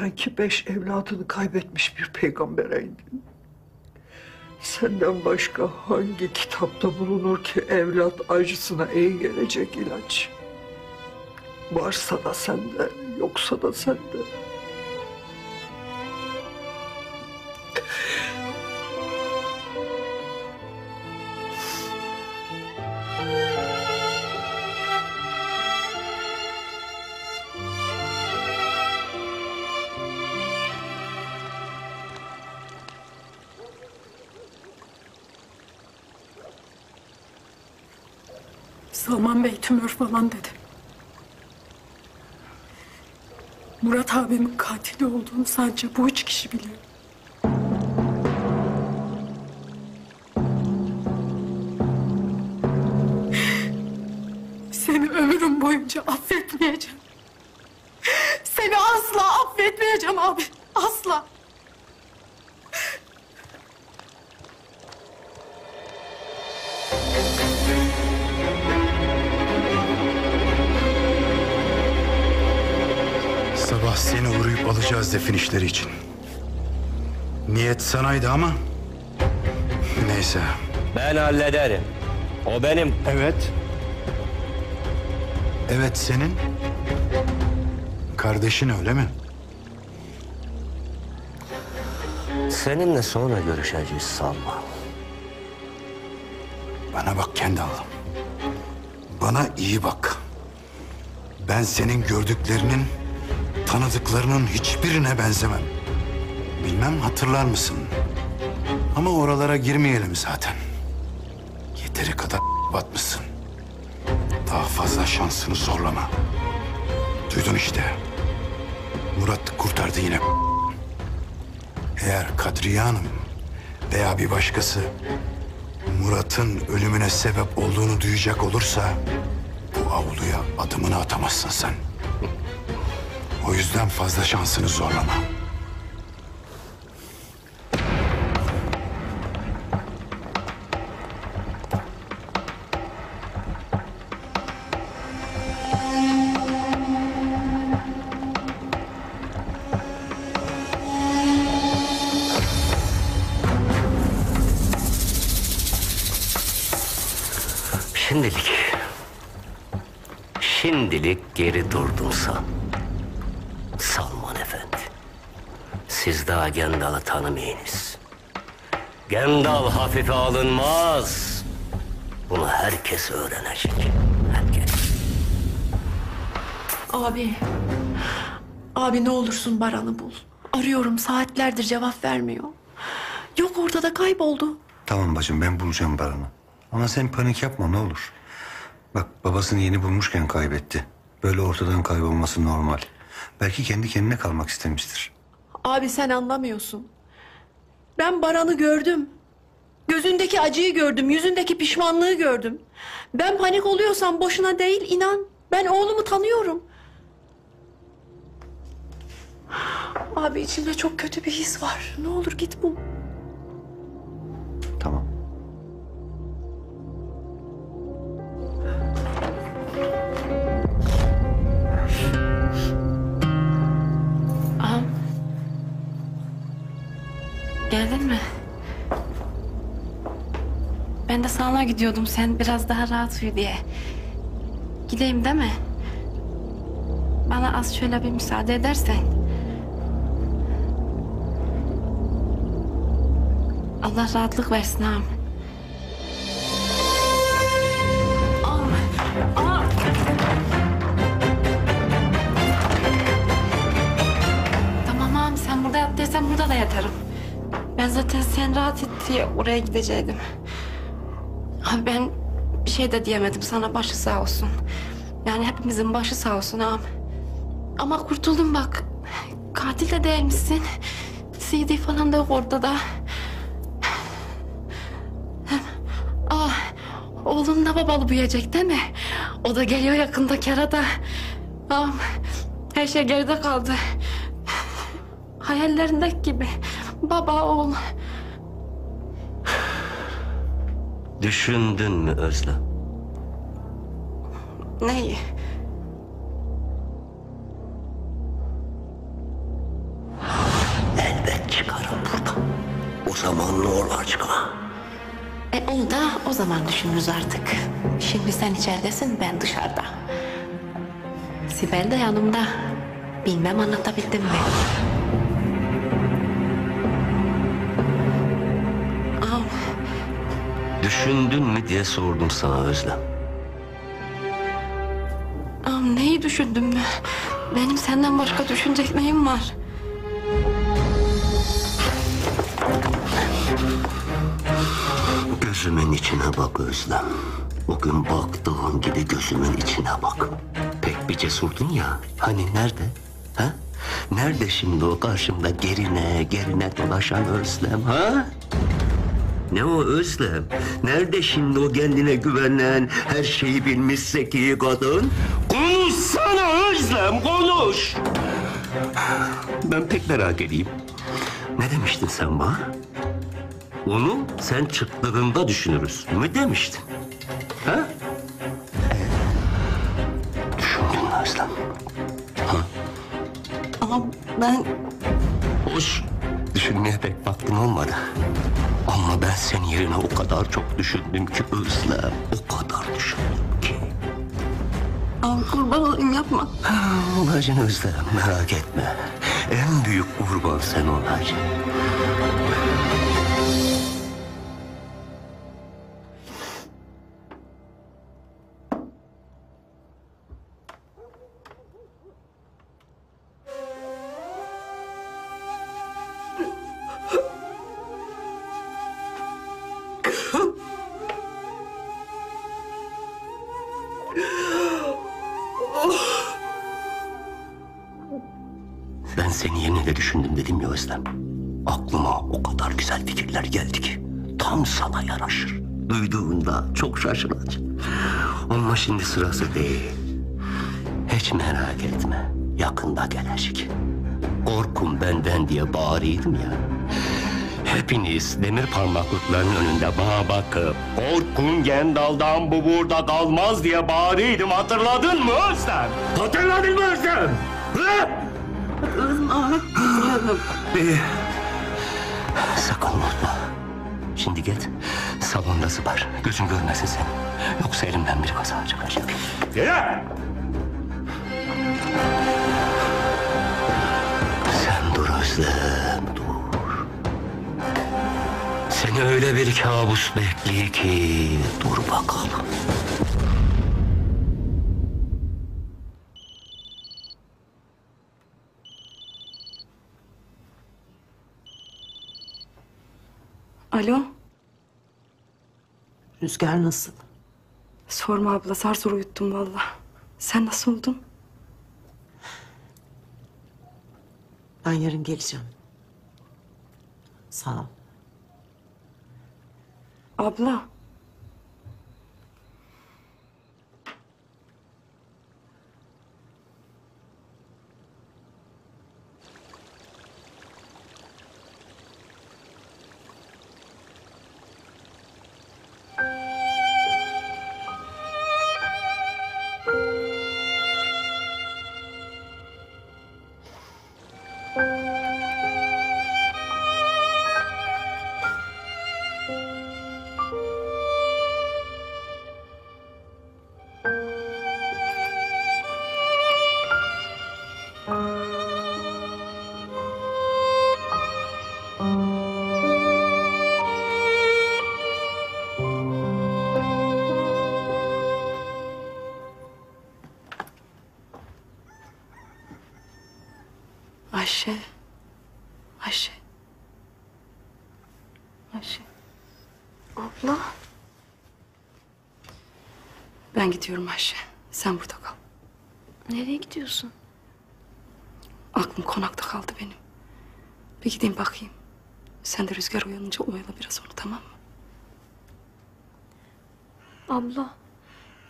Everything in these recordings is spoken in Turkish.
Sen ki beş evladını kaybetmiş bir peygambere indin. Senden başka hangi kitapta bulunur ki evlat acısına iyi gelecek ilaç? Varsa da sende, yoksa da sende. Salman Bey tümör falan dedi. Murat abimin katili olduğunu sadece bu üç kişi biliyor. Seni uğrayıp alacağız defin işleri için. Niyet sanaydı ama... Neyse. Ben hallederim. O benim. Evet. Evet senin. Kardeşin öyle mi? Seninle sonra görüşeceğiz Salma. Bana bak Kendal. Bana iyi bak. Ben senin gördüklerinin, tanıdıklarının hiçbirine benzemem. Bilmem hatırlar mısın? Ama oralara girmeyelim zaten. Yeteri kadar batmışsın. Daha fazla şansını zorlama. Duydun işte. Murat kurtardı yine. Eğer Kadriye Hanım veya bir başkası Murat'ın ölümüne sebep olduğunu duyacak olursa bu avluya adımını atamazsın sen. O yüzden fazla şansını zorlama. Şimdilik. Şimdilik geri durdunsa. Salman Efendi. Siz daha Gendal'ı tanımayınız. Gendal hafife alınmaz. Bunu herkes öğrenecek. Herkes. Abi. Abi ne olursun Baran'ı bul. Arıyorum saatlerdir cevap vermiyor. Yok ortada kayboldu. Tamam bacım ben bulacağım Baran'ı. Ama sen panik yapma ne olur. Bak babasını yeni bulmuşken kaybetti. Böyle ortadan kaybolması normal. Belki kendi kendine kalmak istemiştir. Abi sen anlamıyorsun. Ben Baran'ı gördüm. Gözündeki acıyı gördüm, yüzündeki pişmanlığı gördüm. Ben panik oluyorsam boşuna değil inan. Ben oğlumu tanıyorum. Abi içimde çok kötü bir his var. Ne olur git bul. Geldin mi? Ben de sana gidiyordum sen biraz daha rahat uyu diye. Gideyim değil mi? Bana az şöyle bir müsaade edersen. Allah rahatlık versin ağam. Ağam. Ağam. Tamam ağam sen burada yat dersen burada da yatarım. Ben zaten sen rahat et diye oraya gidecektim. Abi ben bir şey de diyemedim sana başı sağ olsun. Yani hepimizin başı sağ olsun ağam. Ama kurtuldum bak. Katil de değilmişsin. CD falan da yok orada da. Ah, oğlun da babalı büyüyecek değil mi? O da geliyor yakında kerada. Ağam, her şey geride kaldı. Hayallerindeki gibi. Baba ol. Düşündün mü Özlem? Neyi? Elbet çıkarım buradan. O zaman ne olur çıkma. E onu da o zaman düşünürüz artık. Şimdi sen içeridesin ben dışarıda. Sibel de yanımda. Bilmem anlatabildim mi? Düşündün mü diye sordum sana Özlem. aa, neyi düşündün mü? Benim senden başka düşünecek neyim var? Gözümün içine bak Özlem. O gün baktığın gibi gözümün içine bak. Pek bir cesurdun ya. Hani nerede? Ha? Nerede şimdi o karşımda gerine gerine dolaşan Özlem ha? Ne o Özlem? Nerede şimdi o kendine güvenen, her şeyi bilmiş zeki kadın? Konuşsana Özlem, konuş! Ben pek merak edeyim. Ne demiştin sen bana? Onu sen çıktığında düşünürüz mü demiştin? Ha? Düşündün mü Özlem? Ama ben Ama ben senin yerine o kadar çok düşündüm ki Özlem. O kadar düşündüm ki. aa, kurban olayım yapma. Olacaksın Özlem merak etme. En büyük kurban sen olacaksın. Senin yerine de düşündüm dedim ya Özlem. Aklıma o kadar güzel fikirler geldi ki. Tam sana yaraşır. Duyduğunda çok şaşıracaksın. Ama şimdi sırası değil. Hiç merak etme. Yakında gelecek. Korkun benden diye bağırıyordum ya. Hepiniz demir parmaklıkların önünde bana bakıp korkun Gendal'dan bu burada kalmaz diye bağırıyordum hatırladın mı Özlem? Hatırladın mı Özlem? Hı? İyi. Sakın unutma. Şimdi git salonda zıbar. Gözün görmesin seni. Yoksa elimden bir kaza çıkacak. Yere! Sen dur Özlem dur. Seni öyle bir kabus bekliyor ki dur bakalım. Alo, Rüzgar nasıl? sorma abla zar zor uyuttum valla. Sen nasıl oldun? Ben yarın geleceğim. Sağ ol. Abla. Ayşe. Ayşe. Ayşe. abla. Ben gidiyorum Ayşe. Sen burada kal. Nereye gidiyorsun? Aklım konakta kaldı benim. Bir gideyim bakayım. Sen de rüzgar uyanınca oyala biraz onu tamam mı? Abla,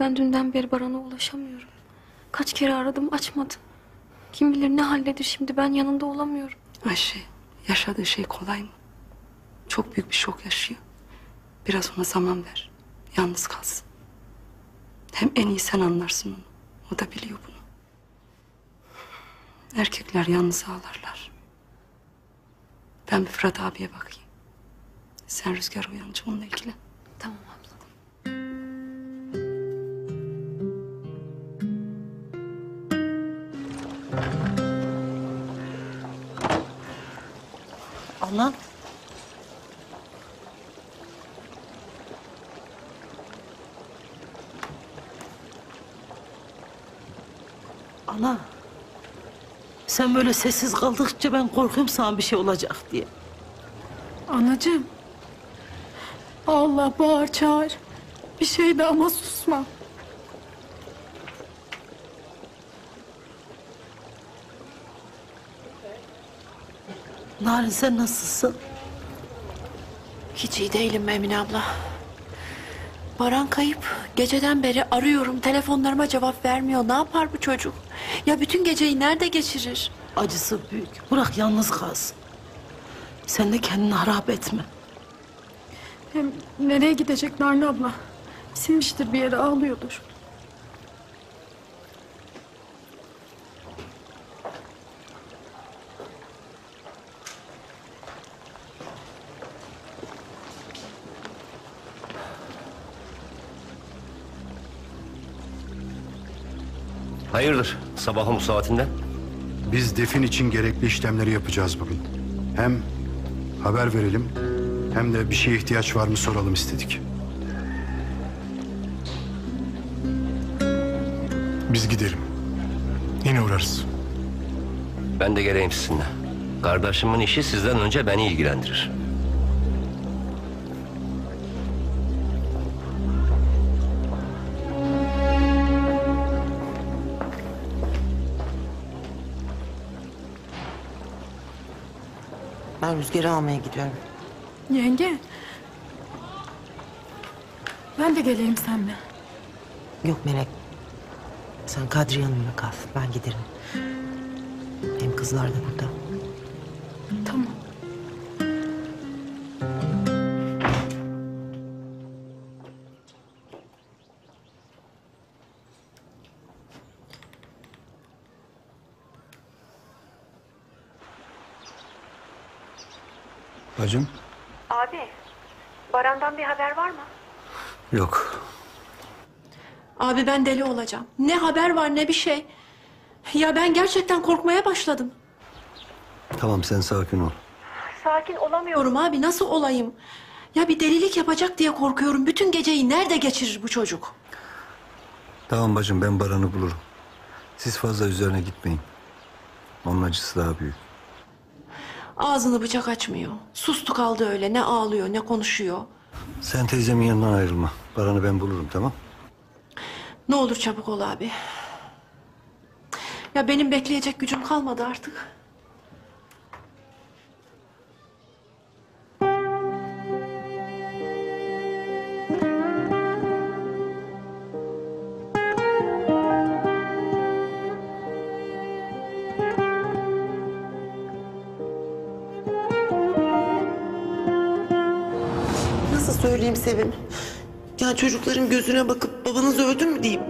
ben dünden beri Baran'a ulaşamıyorum. Kaç kere aradım, açmadı. Kim bilir ne halledir şimdi, ben yanında olamıyorum. Ayşe, yaşadığı şey kolay mı? Çok büyük bir şok yaşıyor. Biraz ona zaman ver. Yalnız kalsın. Hem en iyi sen anlarsın onu. O da biliyor bunu. Erkekler yalnız ağlarlar. Ben bir Fırat abiye bakayım. Sen Rüzgar uyanınca onunla ilgilen. Tamam abla. Ana. Ana. Sen böyle sessiz kaldıkça ben korkuyorum sana bir şey olacak diye. Anacığım. Allah bağır çağır. Bir şey de ama susma. Narin sen nasılsın? Hiç iyi değilim Emine abla. Baran kayıp. Geceden beri arıyorum. Telefonlarıma cevap vermiyor. Ne yapar bu çocuk? Ya bütün geceyi nerede geçirir? Acısı büyük. Bırak yalnız kalsın. Sen de kendini harap etme. Hem nereye gidecek Narin abla? Sinmiştir bir yere ağlıyordur. Hayırdır sabahın bu saatinden? Biz defin için gerekli işlemleri yapacağız bugün. Hem haber verelim hem de bir şeye ihtiyaç var mı soralım istedik. Biz gidelim. Yine uğrarız. Ben de geleyim sizinle. Kardeşimin işi sizden önce beni ilgilendirir. Ben Rüzgar'ı almaya gidiyorum. Yenge. Ben de geleyim seninle. Yok Melek. Sen Kadriye Hanım'la kal. Ben giderim. Hem kızlar da burada. Bacım? Abi, Baran'dan bir haber var mı? Yok. Abi ben deli olacağım. Ne haber var ne bir şey. Ya ben gerçekten korkmaya başladım. Tamam sen sakin ol. Sakin olamıyorum abi. Nasıl olayım? Ya bir delilik yapacak diye korkuyorum. Bütün geceyi nerede geçirir bu çocuk? Tamam bacım ben Baran'ı bulurum. Siz fazla üzerine gitmeyin. Onun acısı daha büyük. Ağzını bıçak açmıyor. Sustu kaldı öyle. Ne ağlıyor ne konuşuyor. Sen teyzemin yanından ayrılma. Baran'ı ben bulurum tamam? Ne olur çabuk ol abi. Ya benim bekleyecek gücüm kalmadı artık. Söyleyeyim Sevim? Ya çocukların gözüne bakıp babanız öldü mü diyeyim?